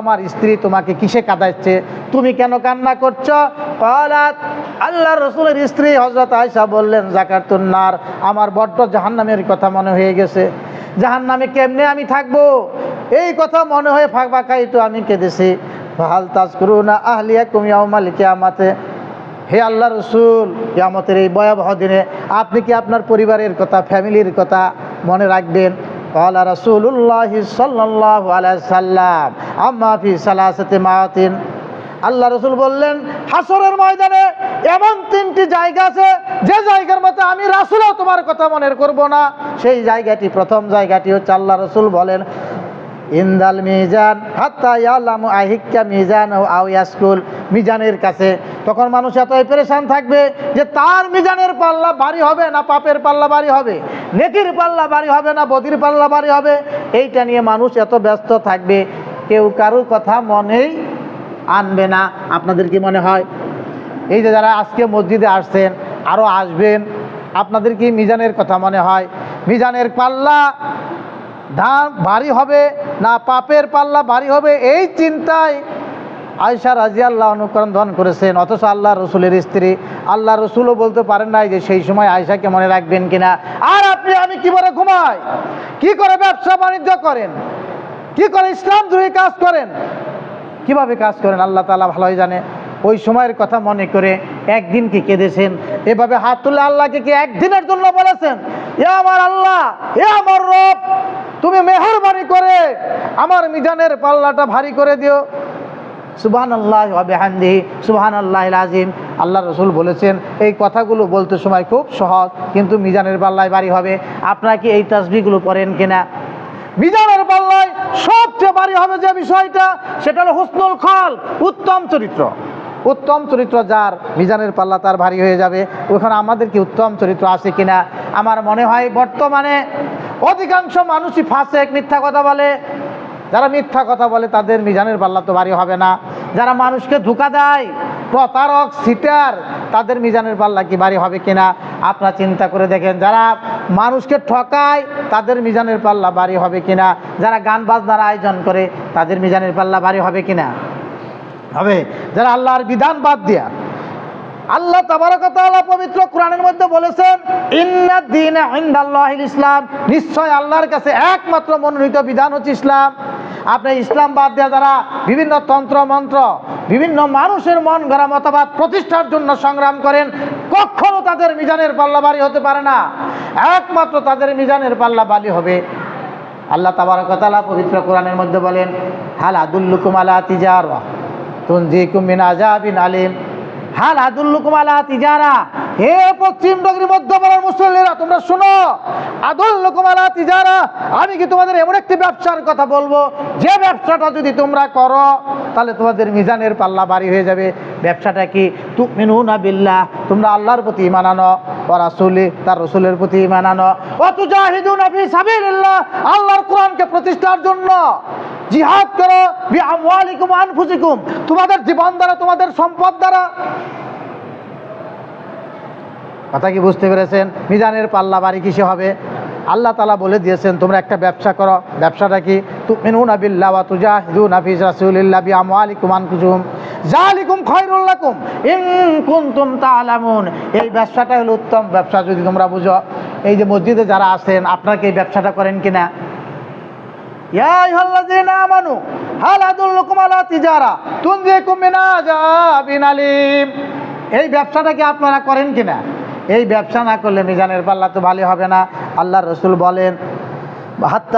আমার স্ত্রী তোমাকে কিসে কাঁদাচ্ছে? তুমি কেন কান্না করছ? আল্লাহ রসুলের স্ত্রী হজরত আয়সা বললেন জাকাতুন্নার আমার বড্ড জাহান্নামের কথা মনে হয়ে গেছে। জাহান্নামে কেমনে আমি থাকব? এই কথা মনে হয়ে ফাঁক ফাঁকাই তো আমি কেঁদেছি। হাল তাজ করু না আহলিয়া কুমিয়াও মালিকে আমাতে হে আল্লাহ রসুল ইয়ামতের এই ভয়াবহ দিনে আপনি কি আপনার পরিবারের কথা, ফ্যামিলির কথা মনে রাখবেন? কলা রসুল্লাহ সাল্লাহ সাল্লাম, আম্মা ফি সালাসাতে আল্লাহ রসুল বললেন, হাসরের ময়দানে এমন তিনটি জায়গা আছে, যে জায়গার মতো আমি রাসুলও তোমার কথা মনে করব না। সেই জায়গাটি, প্রথম জায়গাটি হচ্ছে আল্লাহ রসুল বলেন, ইন্দাল মিজান হাত্তা ইয়ালামু আহিক্কা মিজান ও আও ইয়াসকুল। মিজানের কাছে। তখন মানুষ এতই পরেশান থাকবে যে তার মিজানের পাল্লা বাড়ি হবে না, পাপের পাল্লা বাড়ি হবে, নেকির পাল্লা বাড়ি হবে না, বদির পাল্লা বাড়ি হবে। এইটা নিয়ে মানুষ এত ব্যস্ত থাকবে, কেউ কারোর কথা মনেই আনবে না, আপনাদের কি মনে হয়? এই যে যারা আজকে মসজিদে আসছেন আরও আসবেন, আপনাদের কি মিজানের কথা মনে হয়? মিজানের পাল্লা ধান ভারী হবে না পাপের পাল্লা ভারী হবে? এই চিন্তায় আয়সা রাজি আল্লাহ অনুকরণ করেছেন। অথচ আল্লাহ রসুলের স্ত্রী, আল্লাহ রসুলও বলতে পারেন নাই যে সেই সময় আয়সাকে মনে রাখবেন কিনা। আর আপনি, আমি কি করে ঘুমাই? কি করে ব্যবসা বাণিজ্য করেন? কি করে ইসলাম ধরে কাজ করেন? কীভাবে কাজ করেন? আল্লাহ তালা ভালোই জানে। ওই সময়ের কথা মনে করে একদিন কি কেঁদেছেন? এভাবে হাত তুলে আল্লাহকে কি একদিনের জন্য বলেছেন? এ আমার আল্লাহ, এ আমার রব, তুমি মেহরবানি করে আমার মিজানের পাল্লাটা ভারী করে দিও। সুবহান আল্লাহ হান্দি সুবহান আল্লাহ আজিম আল্লাহ রসুল বলেছেন, এই কথাগুলো বলতে সময় খুব সহজ, কিন্তু মিজানের পাল্লায় বাড়ি হবে। আপনারা কি এই তাসবিগুলো পড়েন কিনা? মিজানের পাল্লায় সবচেয়ে ভারী হবে যে বিষয়টা, সেটা হলো হুসনুল খল, উত্তম চরিত্র। উত্তম চরিত্র যার মিজানের পাল্লা তার ভারী হয়ে যাবে। ওখানে আমাদের কি উত্তম চরিত্র আছে কিনা? আমার মনে হয় বর্তমানে অধিকাংশ মানুষই ফাঁসে, মিথ্যা কথা বলে। যারা মিথ্যা কথা বলে, তাদের মিজানের পাল্লা তো ভারী হবে না। যারা মানুষকে ধোকা দেয়, প্রতারক, সিটার তাদের মিজানের পাল্লা কি ভারী হবে কিনা? আপনারা চিন্তা করে দেখেন। যারা মানুষকে ঠকায়, তাদের মিজানের পাল্লা ভারী হবে কিনা? যারা গান বাজনার আয়োজন করে, তাদের মিজানের পাল্লা ভারী হবে কিনা? হবে। যারা আল্লাহর বিধান বাদ দিয়া, আল্লাহ তাবারকতালা পবিত্র কোরআনের মধ্যে বলেছেন, ইন্না দিন ইসলাম। নিশ্চয় আল্লাহর কাছে একমাত্র মনোনীত বিধান হচ্ছে ইসলাম। আপনি ইসলাম বাদ দেওয়া যারা বিভিন্ন তন্ত্র মন্ত্র বিভিন্ন মানুষের মন গড়া মতবাদ প্রতিষ্ঠার জন্য সংগ্রাম করেন, কখনো তাদের মিজানের পাল্লা বাড়ি হতে পারে না। একমাত্র তাদের মিজানের পাল্লা বালি হবে। আল্লাহ তাবারকতালা পবিত্র কোরআনের মধ্যে বলেন, হাল আদুল্লুকুম আলা তিজার তুনজিকুম মিন আজাবিন আলিম। হাল আদুল্লুকুম আলা তিজারা হে পশ্চিম মধ্যবরের মুসল্লিরা, তোমরা শোনো। আদুল্লুকুম আলা তিজারা, আমি কি তোমাদের এমন একটি ব্যবসার কথা বলব? যে ব্যবসাটা যদি তোমরা করো, তাহলে তোমাদের মিজানের পাল্লা বাড়ি হয়ে যাবে। ব্যবসাটা কি? তুমিনুনা বিল্লাহ, তোমরা আল্লাহর প্রতি ঈমান আনো রাসূলি, তার রসুলের প্রতি ঈমান আনো। ও তুজাহিদুনা ফি সাবিলিল্লাহ, আল্লাহর কোরআনকে প্রতিষ্ঠার জন্য। জিহাদ করো, বি আমওয়ালিকুম আনফুসিকুম। তোমাদের জীবন দ্বারা, তোমাদের সম্পদ দ্বারা। কথা কি বুঝতে পেরেছেন? মিজানের পাল্লা বাড়ি কিসে হবে? আল্লাহ তালা বলে দিয়েছেন, তোমরা একটা ব্যবসা করো। ব্যবসাটা কি? তুমিনুন আবিল্লাহ ওয়া তুজাহিদুন ফি রাসূলিল্লাহ বি আমওয়ালিকুম আনফুসিকুম জালিকুম খায়রুল লাকুম। ইন কুনতুম তাআলামুন। এই ব্যবসাটা হলো উত্তম ব্যবসা, যদি তোমরা বুঝো। এই যে মসজিদে যারা আছেন, আপনারা কি এই ব্যবসাটা করেন কিনা? আমানু, হাল আদুল্লুকুম আলা তিজারা, তুনজিকুম মিন আযাবিন আলিম। এই ব্যবসাটা কি আপনারা করেন কিনা? এই ব্যবসা না করলে মিজানের পাল্লা তো ভালো হবে না। আল্লাহ রসুল বলেন হাত্তা